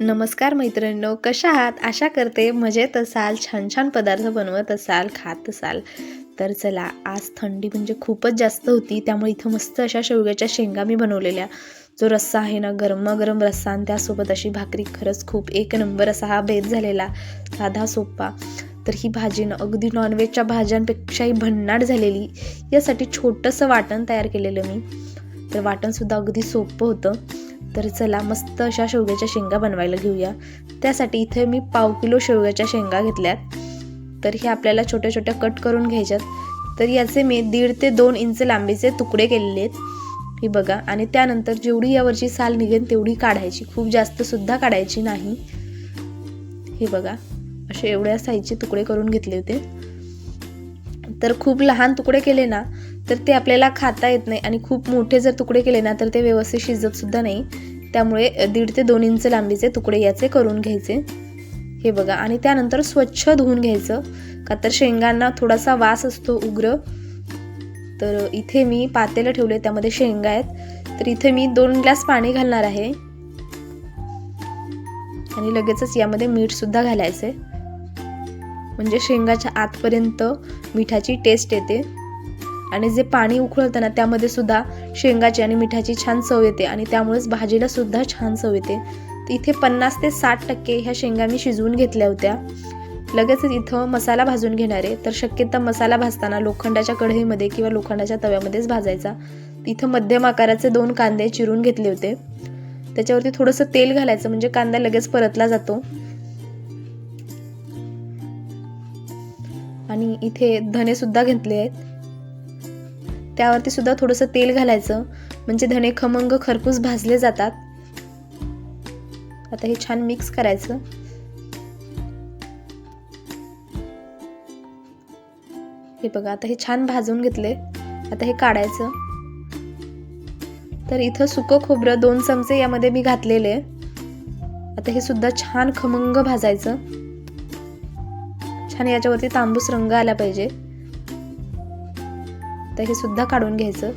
नमस्कार मैत्रिणींनो कशा आहात? आशा करते मजेत असाल छान छान पदार्थ बनवत असाल खात असाल. तर चला आज थंडी म्हणजे खूपच जास्त होती त्यामुळे इथं मस्त अशा शेवग्याच्या शेंगा मी बनवलेल्या. जो रस्सा आहे ना गरमागरम रस्सा आणि त्यासोबत अशी भाकरी खरंच खूप एक नंबर असा हा बेद झालेला साधा सोपा. तर ही भाजी ना अगदी नॉनव्हेजच्या भाज्यांपेक्षाही भन्नाट झालेली. यासाठी छोटंसं वाटण तयार केलेलं मी. तर वाटणसुद्धा अगदी सोपं होतं. तर चला मस्त अशा शेवग्याच्या शेंगा बनवायला घेऊया. त्यासाठी इथे मी पाव किलो शेवग्याच्या शेंगा घेतल्यात. तर हे आपल्याला छोट्या छोट्या कट करून घ्यायच्यात. तर याचे मी दीड ते दोन इंच लांबीचे तुकडे केलेले आहेत. हे बघा आणि त्यानंतर जेवढी यावरची साल निघेल तेवढी काढायची. खूप जास्त सुद्धा काढायची नाही. हे बघा असे एवढ्या साईजचे तुकडे करून घेतले होते. तर खूप लहान तुकडे केले ना तर ते आपल्याला खाता येत नाही आणि खूप मोठे जर तुकडे केले ना तर ते व्यवस्थित शिजत सुद्धा नाही. त्यामुळे दीड ते दोन इंच लांबीचे तुकडे याचे करून घ्यायचे. हे बघा आणि त्यानंतर स्वच्छ धुवून घ्यायचं. का तर शेंगांना थोडासा वास असतो उग्र. तर इथे मी पातेलं ठेवले त्यामध्ये शेंगा आहेत. तर इथे मी दोन ग्लास पाणी घालणार आहे. आणि लगेचच यामध्ये मीठ सुद्धा घालायचे म्हणजे शेंगाच्या आतपर्यंत मिठाची टेस्ट येते. आणि जे पाणी उकळतं ना त्यामध्ये सुद्धा शेंगाची आणि मिठाची छान चव येते आणि त्यामुळेच भाजीला सुद्धा छान चव येते. इथे पन्नास ते साठ टक्के ह्या शेंगा मी शिजवून घेतल्या होत्या. लगेचच इथं मसाला भाजून घेणार आहे. तर शक्यता मसाला भाजताना लोखंडाच्या कढईमध्ये किंवा लोखंडाच्या तव्यामध्येच भाजायचा. इथं मध्यम आकाराचे दोन कांदे चिरून घेतले होते. त्याच्यावरती थोडंसं तेल घालायचं म्हणजे कांदा लगेच परतला जातो. आणि इथे धने सुद्धा घेतले आहेत. त्यावरती सुद्धा थोडंसं तेल घालायचं. म्हणजे धणे खमंग खरपूस भाजले जातात. आता हे छान मिक्स करायचं. हे बघा आता हे छान भाजून घेतले. आता हे काढायचं. तर इथं सुकं खोबरं दोन चमचे यामध्ये मी घातलेले. आता हे सुद्धा छान खमंग भाजायचं. छान याच्यावरती तांबूस रंग आला पाहिजे. तर हे सुद्धा काढून घ्यायचं.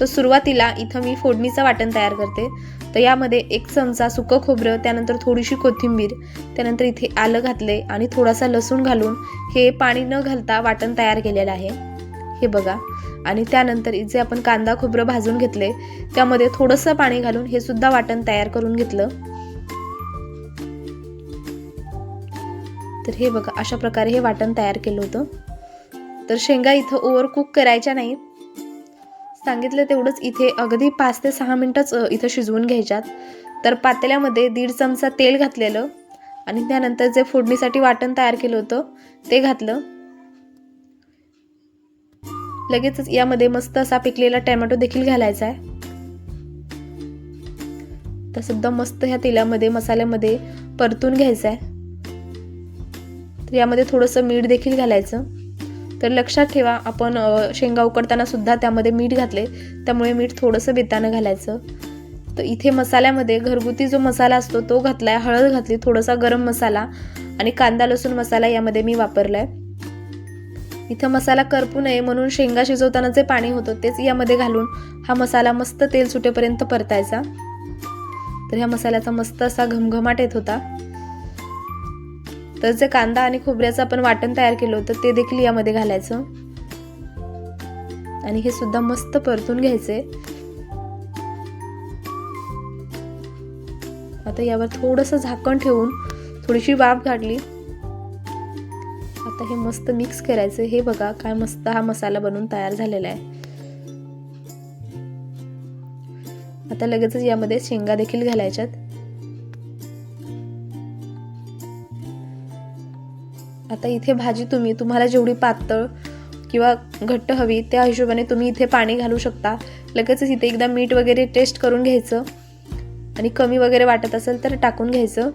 तर सुरुवातीला इथं मी फोडणीचं वाटण तयार करते. तर यामध्ये एक चमचा सुकं खोबरं त्यानंतर थोडीशी कोथिंबीर त्यानंतर इथे आलं घातले आणि थोडासा लसूण घालून हे पाणी न घालता वाटण तयार केलेलं आहे. हे बघा. आणि त्यानंतर जे आपण कांदा खोबरं भाजून घेतले त्यामध्ये थोडंसं पाणी घालून हे सुद्धा वाटण तयार करून घेतलं. तर हे बघा अशा प्रकारे हे वाटण तयार केलं होतं. तर शेंगा इथं ओव्हर कुक करायच्या नाहीत. सांगितलं तेवढंच इथे अगदी पाच ते सहा मिनटंच इथं शिजवून घ्यायच्यात. तर पातेल्यामध्ये दीड चमचा तेल घातलेलं आणि त्यानंतर जे फोडणीसाठी वाटण तयार केलं होतं ते घातलं. लगेचच यामध्ये मस्त असा पिकलेला टॅमॅटो देखील घालायचा आहे. तर सुद्धा मस्त ह्या तेलामध्ये मसाल्यामध्ये परतून घ्यायचं आहे. तर यामध्ये थोडंसं मीठ देखील घालायचं. तर लक्षात ठेवा आपण शेंगा उकडताना सुद्धा त्यामध्ये मीठ घातले. त्यामुळे मीठ थोडंसं बेतानं घालायचं. तर इथे मसाल्यामध्ये घरगुती जो मसाला असतो तो घातला आहे हळद घातली थोडासा गरम मसाला आणि कांदा लसूण मसाला यामध्ये मी वापरला आहे इथं मसाला करपू नये म्हणून शेंगा शिजवताना जे पाणी होतं तेच यामध्ये घालून हा मसाला मस्त तेल सुटेपर्यंत परतायचा. तर ह्या मसाल्याचा मस्त असा घमघमाट येत होता. तर जे कांदा आणि खोबऱ्याचं आपण वाटण तयार केलं होतं ते देखील यामध्ये घालायचं. आणि हे सुद्धा मस्त परतून घ्यायचे. आता यावर थोडंसं झाकण ठेवून थोडीशी वाफ काढली आता हे मस्त मिक्स करायचं. हे बघा काय मस्त हा मसाला बनवून तयार झालेला आहे. आता लगेचच यामध्ये शेंगा देखील घालायच्यात. आता इथे भाजी तुम्ही तुम्हाला जेवढी पातळ किंवा घट्ट हवी त्या हिशोबाने तुम्ही इथे पाणी घालू शकता. लगेचच इथे एकदा मीठ वगैरे टेस्ट करून घ्यायचं. आणि कमी वगैरे वाटत असेल तर टाकून घ्यायचं.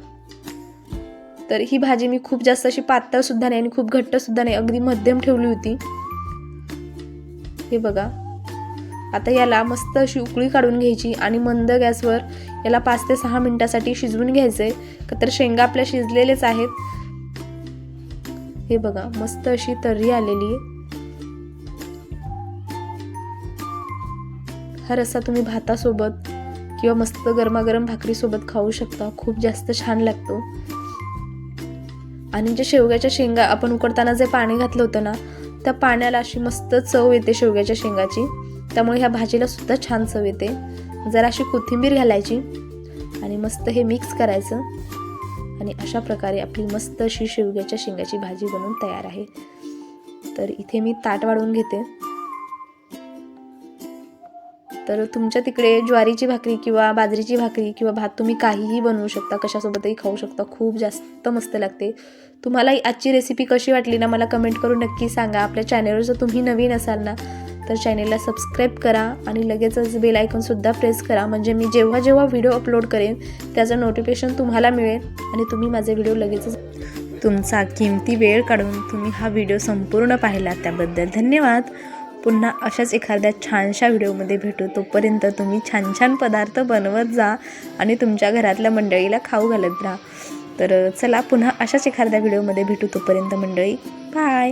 तर ही भाजी मी खूप जास्त अशी पातळसुद्धा नाही आणि खूप घट्टसुद्धा नाही. अगदी मध्यम ठेवली होती. हे बघा. आता याला मस्त अशी उकळी काढून घ्यायची आणि मंद गॅसवर याला पाच ते सहा मिनटासाठी शिजवून घ्यायचे का तर शेंगा आपल्या शिजलेलेच आहेत. हे बघा मस्त अशी तर्री आलेली आहे. हा रस्सा तुम्ही भातासोबत किंवा मस्त गरमागरम भाकरीसोबत खाऊ शकता. खूप जास्त छान लागतो. आणि जे शेवग्याच्या शेंगा आपण उकडताना जे पाणी घातलं होतं ना त्या पाण्याला अशी मस्त चव येते शेवग्याच्या शेंगाची. त्यामुळे ह्या भाजीला सुद्धा छान चव येते. जरा अशी कोथिंबीर घालायची आणि मस्त हे मिक्स करायचं. आणि अशा प्रकारे आपली मस्त अशी शेवग्याच्या शेंगाची भाजी बनवून तयार आहे. तर इथे मी ताट वाढवून घेते. तर तुमच्या तिकडे ज्वारीची भाकरी किंवा बाजरीची भाकरी किंवा भात तुम्ही काहीही बनवू शकता कशासोबतही खाऊ शकता खूप जास्त मस्त लागते. तुम्हाला आजची रेसिपी कशी वाटली ना मला कमेंट करून नक्की सांगा. आपल्या चॅनलवर जर तुम्ही नवीन असाल ना तर चॅनेलला सबस्क्राईब करा आणि लगेचच बेल आयकॉनसुद्धा प्रेस करा. म्हणजे मी जेव्हा जेव्हा व्हिडिओ अपलोड करेन त्याचं नोटिफिकेशन तुम्हाला मिळेल आणि तुम्ही माझे व्हिडिओ लगेचच तुमचा किमती वेळ काढून तुम्ही हा व्हिडिओ संपूर्ण पाहिला त्याबद्दल धन्यवाद. पुन्हा अशाच एखाद्या छानशा व्हिडिओमध्ये भेटू. तोपर्यंत तुम्ही छान छान पदार्थ बनवत जा आणि तुमच्या घरातल्या मंडळीला खाऊ घालत राहा. तर चला पुन्हा अशाच एखाद्या व्हिडिओमध्ये भेटू. तोपर्यंत मंडळी बाय